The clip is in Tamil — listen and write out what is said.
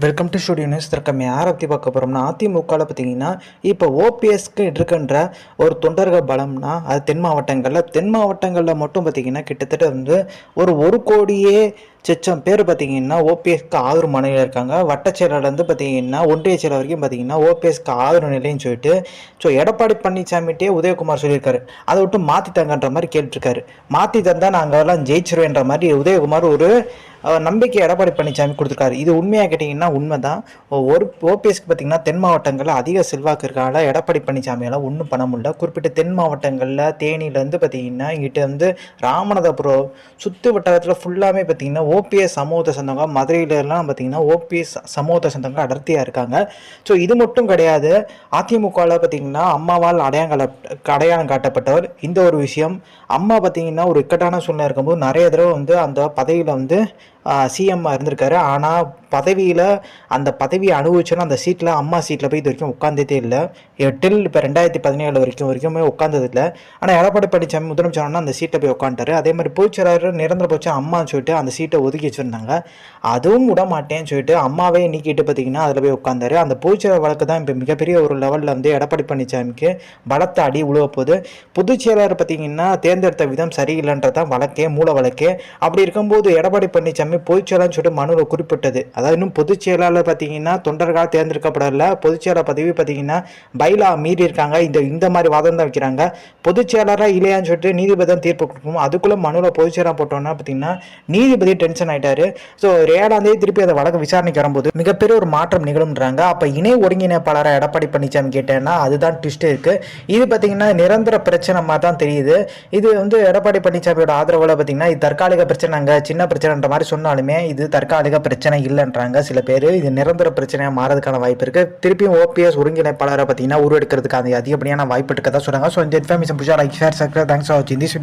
வெல்கம் டு ஸ்டுடியோ நியூஸ் திறக்கம் யாரை பற்றி பார்க்க போகிறோம்னா அதிமுகவில் பார்த்தீங்கன்னா இப்போ ஓபிஎஸ்க்கு இருக்கின்ற ஒரு தொண்டர்கள் பலம்னா அது தென் மாவட்டங்களில் தென் மாவட்டங்களில் மட்டும் பார்த்தீங்கன்னா கிட்டத்தட்ட வந்து ஒரு ஒரு கோடியே சொச்சம் பேர் பார்த்தீங்கன்னா ஓபிஎஸ்க்கு ஆதரவு மனையில் இருக்காங்க. வட்டச் பார்த்தீங்கன்னா ஒன்றிய செயலர் வரைக்கும் பார்த்தீங்கன்னா ஓபிஎஸ்க்கு ஆதரவு நிலைன்னு சொல்லிட்டு ஸோ எடப்பாடி பழனிசாமிகிட்டே உதயகுமார் சொல்லியிருக்காரு. அதை விட்டு மாற்றி தங்கன்ற மாதிரி கேட்டிருக்காரு. மாற்றி தந்தால் நாங்கள் எல்லாம் ஜெயிச்சிருவேன்ற மாதிரி உதயகுமார் ஒரு நம்பிக்கை எடப்பாடி பழனிசாமி கொடுத்துருக்காரு. இது உண்மையாக கேட்டிங்கன்னா உண்மை தான் ஒரு ஓபிஎஸ்க்கு பார்த்தீங்கன்னா தென் மாவட்டங்களில் அதிக செல்வாக்கு இருக்கால எடப்பாடி பழனிசாமியெல்லாம் ஒன்றும் பண்ண முடியல. குறிப்பிட்ட தென் மாவட்டங்களில் தேனியிலேருந்து பார்த்தீங்கன்னா இங்கிட்ட வந்து ராமநாதபுரம் சுற்று வட்டாரத்தில் ஃபுல்லாமே பார்த்தீங்கன்னா ஓபிஎஸ் சமூகத்தை சேர்ந்தவங்க மதுரையிலலாம் பார்த்தீங்கன்னா ஓபிஎஸ் சமூகத்தை சேர்ந்தவங்க அடர்த்தியாக இருக்காங்க. ஸோ இது மட்டும் கிடையாது. அதிமுகவில் பார்த்தீங்கன்னா அம்மாவால் அடையாள அடையாளம் காட்டப்பட்டவர். இந்த ஒரு விஷயம். அம்மா பார்த்தீங்கன்னா ஒரு இக்கட்டான சூழ்நிலை இருக்கும்போது நிறைய தடவை வந்து அந்த பதவியில் வந்து சிஎம்மாக இருந்திருக்காரு. ஆனால் பதவியில் அந்த பதவியை அனுபவிச்சோன்னா அந்த சீட்டில் அம்மா சீட்டில் போய் இது வரைக்கும் உட்காந்ததே இல்லை. டில் இப்போ ரெண்டாயிரத்தி பதினேழு வரைக்கும் வரைக்குமே உட்காந்தது இல்லை. ஆனால் எடப்பாடி பழனிசாமி முதலமைச்சர்னா அந்த சீட்டை போய் உட்காந்துட்டாரு அதே மாதிரி பொதுச்செயலாளர் நிரந்தர போச்சு அம்மான்னு சொல்லிட்டு அந்த சீட்டை ஒதுக்கி வச்சுருந்தாங்க. அதுவும் விட மாட்டேன்னு சொல்லிட்டு அம்மாவே நீக்கிட்டு பார்த்தீங்கன்னா அதில் போய் உட்காந்தாரு அந்த பொதுச்செயலாளர் வழக்கு தான் இப்போ மிகப்பெரிய ஒரு லெவலில் வந்து எடப்பாடி பழனிசாமிக்கு பலத்த அடி உழுவ போகுது. பொதுச்செயலாளர் பார்த்தீங்கன்னா தேர்ந்தெடுத்த விதம் சரியில்லைன்றதான் வழக்கே மூல வழக்கே. அப்படி இருக்கும்போது எடப்பாடி பழனிசாமி பொதுச்செயலாளர்னு சொல்லிட்டு மனுவில் குறிப்பிட்டது. அதாவது இன்னும் பொதுச் செயலாளர் பார்த்தீங்கன்னா தொண்டர்களால் தேர்ந்தெடுக்கப்படல. பொதுச் செயலாளர் பதவி பார்த்தீங்கன்னா பைலா மீறி இருக்காங்க. இந்த இந்த மாதிரி வாதம் தான் வைக்கிறாங்க. பொதுச் செயலாளராக இல்லையான்னு சொல்லிட்டு நீதிபதி தான் தீர்ப்பு கொடுக்கணும். அதுக்குள்ளே மனுவில் பொதுச் போட்டோன்னா பார்த்தீங்கன்னா நீதிபதி டென்ஷன் ஆகிட்டாரு ஸோ ஏழாந்தேதி ஏழாம் தேதி திருப்பி அதை வழக்கு விசாரணைக்கு வரும்போது மிகப்பெரிய ஒரு மாற்றம் நிகழும்ன்றாங்க. அப்போ இணை ஒருங்கிணைப்பாளராக எடப்பாடி பழனிசாமி கேட்டேன்னா அதுதான் ட்விஸ்ட் இருக்கு. இது பார்த்தீங்கன்னா நிரந்தர பிரச்சனை மாதிரி தான் தெரியுது. இது வந்து எடப்பாடி பழனிசாமியோட ஆதரவில் பார்த்தீங்கன்னா இது தற்காலிக பிரச்சனைங்க சின்ன பிரச்சனைன்ற மாதிரி சொன்னாலுமே இது தற்காலிக பிரச்சனை இல்லைன்றாங்க. சில பேர் இது நிரந்தர பிரச்சனையாக மாறதுக்கான வாய்ப்பு இருக்கு. திருப்பியும் ஓபிஎஸ் ஒருங்கிணைப்பாளரை பார்த்தீங்கன்னா உருவெடுக்கிறதுக்கு அது அதிகப்படியான வாய்ப்பு இருக்கதான் சொல்றாங்க. ஸோ இந்த இன்ஃபர்மேஷன் புஷா லைக் ஷேர் சக்கர் தேங்க்ஸ் ஃபார் வாட்சிங் திஸ்